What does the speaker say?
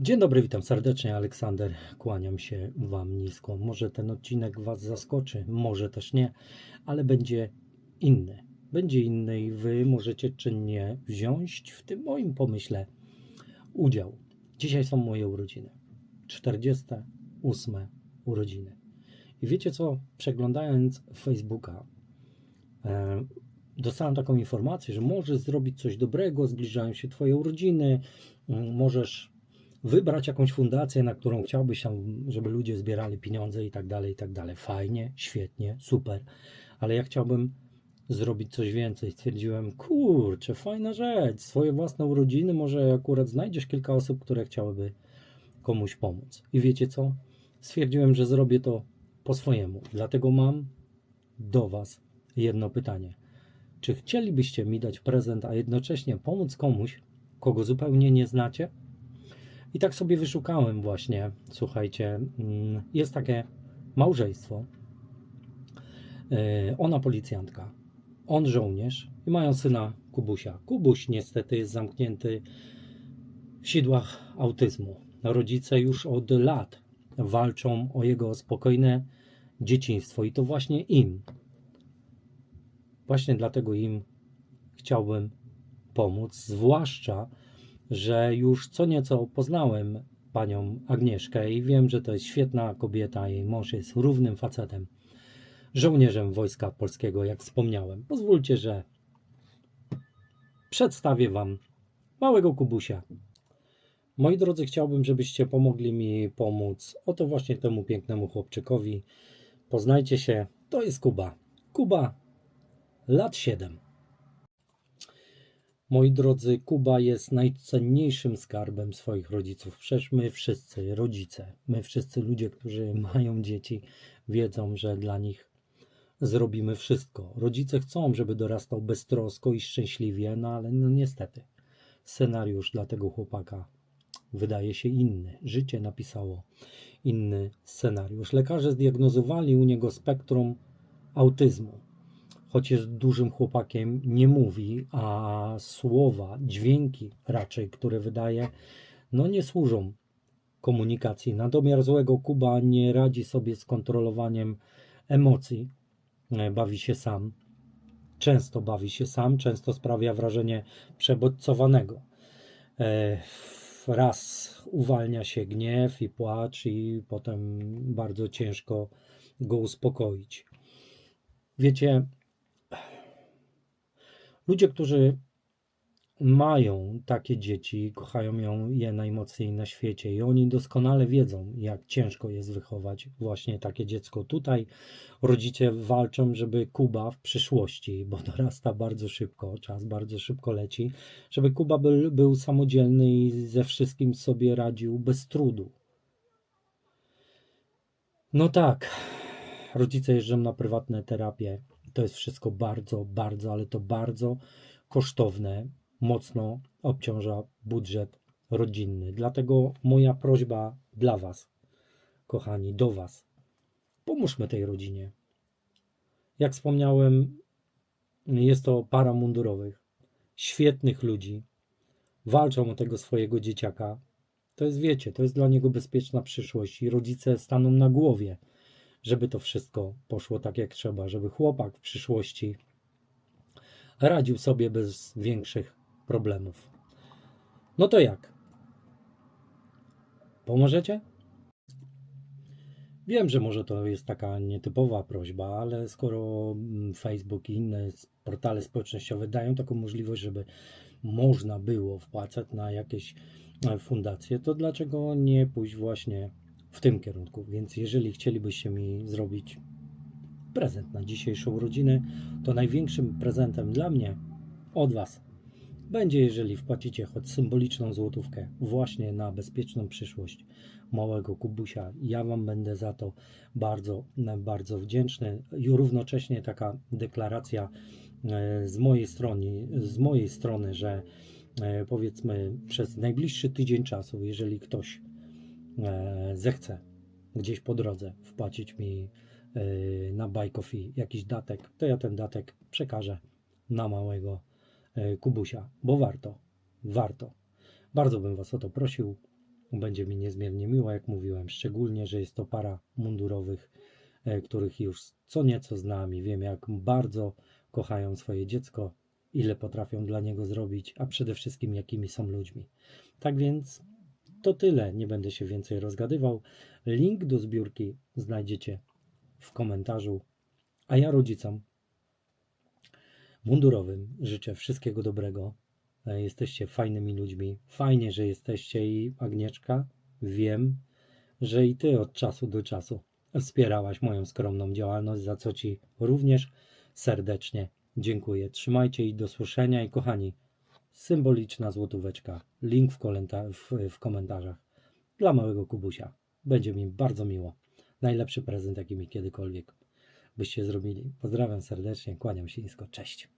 Dzień dobry, witam serdecznie. Aleksander, kłaniam się Wam nisko. Może ten odcinek Was zaskoczy, może też nie, ale będzie inny. Będzie inny i Wy możecie czynnie wziąć w tym moim pomyśle udział. Dzisiaj są moje urodziny. 48 urodziny. I wiecie co? Przeglądając Facebooka, e, dostałem taką informację, że możesz zrobić coś dobrego, zbliżają się Twoje urodziny, możesz wybrać jakąś fundację, na którą chciałbyś tam, żeby ludzie zbierali pieniądze i tak dalej, i tak dalej. Fajnie, świetnie, super, ale ja chciałbym zrobić coś więcej. Stwierdziłem, kurczę, fajna rzecz, swoje własne urodziny, może akurat znajdziesz kilka osób, które chciałyby komuś pomóc. I wiecie co? Stwierdziłem, że zrobię to po swojemu. Dlatego mam do Was jedno pytanie. Czy chcielibyście mi dać prezent, a jednocześnie pomóc komuś, kogo zupełnie nie znacie? I tak sobie wyszukałem właśnie, słuchajcie, mm, jest takie małżeństwo. Yy, Ona policjantka, on żołnierz i mają syna Kubusia. Kubuś niestety jest zamknięty w sidłach autyzmu. Rodzice już od lat walczą o jego spokojne dzieciństwo i to właśnie im, właśnie dlatego im chciałbym pomóc, zwłaszcza, że już co nieco poznałem panią Agnieszkę i wiem, że to jest świetna kobieta, jej mąż jest równym facetem, żołnierzem Wojska Polskiego, jak wspomniałem. Pozwólcie, że przedstawię wam małego Kubusia. Moi drodzy, chciałbym, żebyście pomogli mi pomóc oto właśnie temu pięknemu chłopczykowi. Poznajcie się, to jest Kuba. Kuba, lat 7. Moi drodzy, Kuba jest najcenniejszym skarbem swoich rodziców. Przecież my wszyscy, rodzice, my wszyscy ludzie, którzy mają dzieci, wiedzą, że dla nich zrobimy wszystko. Rodzice chcą, żeby dorastał beztrosko i szczęśliwie, no ale no niestety scenariusz dla tego chłopaka wydaje się inny. Życie napisało inny scenariusz. Lekarze zdiagnozowali u niego spektrum autyzmu choć jest dużym chłopakiem, nie mówi, a słowa, dźwięki raczej, które wydaje, no nie służą komunikacji. Na domiar złego Kuba nie radzi sobie z kontrolowaniem emocji, E, bawi się sam. Często bawi się sam, często sprawia wrażenie przebodźcowanego. E, Raz uwalnia się gniew i płacz, i potem bardzo ciężko go uspokoić. Wiecie, Ludzie, którzy mają takie dzieci, kochają ją je najmocniej na świecie i oni doskonale wiedzą, jak ciężko jest wychować właśnie takie dziecko. Tutaj rodzice walczą, żeby Kuba w przyszłości, bo dorasta bardzo szybko, czas bardzo szybko leci, żeby Kuba był, był samodzielny i ze wszystkim sobie radził bez trudu. No tak, rodzice jeżdżą na prywatne terapie. To jest wszystko bardzo, bardzo, ale to bardzo kosztowne, mocno obciąża budżet rodzinny. Dlatego moja prośba dla Was, kochani, do Was, pomóżmy tej rodzinie. Jak wspomniałem, jest to para mundurowych, świetnych ludzi, walczą o tego swojego dzieciaka. To jest, wiecie, to jest dla niego bezpieczna przyszłość i rodzice staną na głowie żeby to wszystko poszło tak jak trzeba, żeby chłopak w przyszłości radził sobie bez większych problemów. No to jak? Pomożecie? Wiem, że może to jest taka nietypowa prośba, ale skoro mm, Facebook i inne portale społecznościowe dają taką możliwość, żeby można było wpłacać na jakieś e, fundacje, to dlaczego nie pójść właśnie tym kierunku. Więc jeżeli chcielibyście mi zrobić prezent na dzisiejszą urodzinę, to największym prezentem dla mnie od Was będzie, jeżeli wpłacicie choć symboliczną złotówkę właśnie na bezpieczną przyszłość małego Kubusia. Ja Wam będę za to bardzo, bardzo wdzięczny i równocześnie taka deklaracja e, z mojej strony, z mojej strony, że e, powiedzmy przez najbliższy tydzień czasu, jeżeli ktoś zechce gdzieś po drodze wpłacić mi e, na Coffee jakiś datek, to ja ten datek przekażę na małego e, Kubusia, bo warto, warto. Bardzo bym Was o to prosił. Będzie mi niezmiernie miło, jak mówiłem, szczególnie, że jest to para mundurowych, e, których już co nieco znam i wiem, jak bardzo kochają swoje dziecko, ile potrafią dla niego zrobić, a przede wszystkim jakimi są ludźmi. Tak więc to tyle, nie będę się więcej rozgadywał. Link do zbiórki znajdziecie w komentarzu, a ja rodzicom mundurowym życzę wszystkiego dobrego. E, Jesteście fajnymi ludźmi. Fajnie, że jesteście i Agnieszka, wiem, że i ty od czasu do czasu wspierałaś moją skromną działalność, za co ci również serdecznie dziękuję. Trzymajcie i do słyszenia i kochani, symboliczna złotóweczka. Link w, w, w komentarzach dla małego Kubusia. Będzie mi bardzo miło. Najlepszy prezent, jaki mi kiedykolwiek byście zrobili. Pozdrawiam serdecznie, kłaniam się nisko. Cześć.